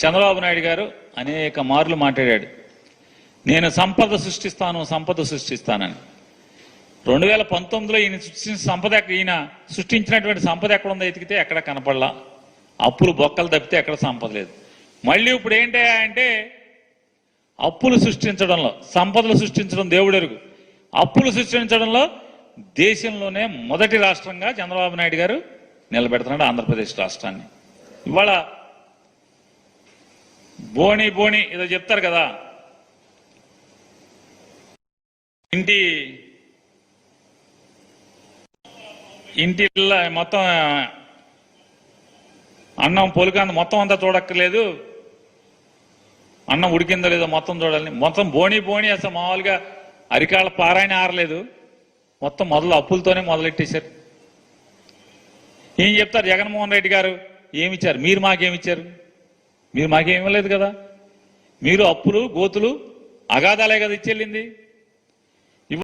చంద్రబాబు నాయుడు గారు అనేక మార్లు మాట్లాడాడు. నేను సంపద సృష్టిస్తాను సంపద సృష్టిస్తానని. రెండు వేల పంతొమ్మిదిలో ఈయన సృష్టించిన సంపద ఈయన సృష్టించినటువంటి సంపద ఎక్కడ ఉందో ఎతికితే ఎక్కడ కనపడలా. అప్పులు బొక్కలు తప్పితే ఎక్కడ సంపద లేదు. మళ్ళీ ఇప్పుడు ఏంటి అంటే అప్పులు సృష్టించడంలో సంపదలు సృష్టించడం దేవుడెరుగు. అప్పులు సృష్టించడంలో దేశంలోనే మొదటి రాష్ట్రంగా చంద్రబాబు నాయుడు గారు నిలబెడుతున్నాడు ఆంధ్రప్రదేశ్ రాష్ట్రాన్ని. ఇవాళ బోని బోని ఏదో చెప్తారు కదా. ఇంటి ఇంటి మొత్తం అన్నం పొలికాంత మొత్తం అంతా చూడక్కర్లేదు. అన్నం ఉడికిందో లేదో మొత్తం చూడాలని. మొత్తం బోని బోని అసలు మామూలుగా అరికాళ్ళ పారాయణ ఆరలేదు. మొత్తం మొదలు అప్పులతోనే మొదలెట్టేశారు. ఏం చెప్తారు జగన్మోహన్ రెడ్డి గారు? ఏమిచ్చారు? మీరు మాకేమిచ్చారు? మీరు మాకేం ఇవ్వలేదు కదా? మీరు అప్పులు గోతులు అగాధాలే కదా ఇచ్చెళ్ళింది?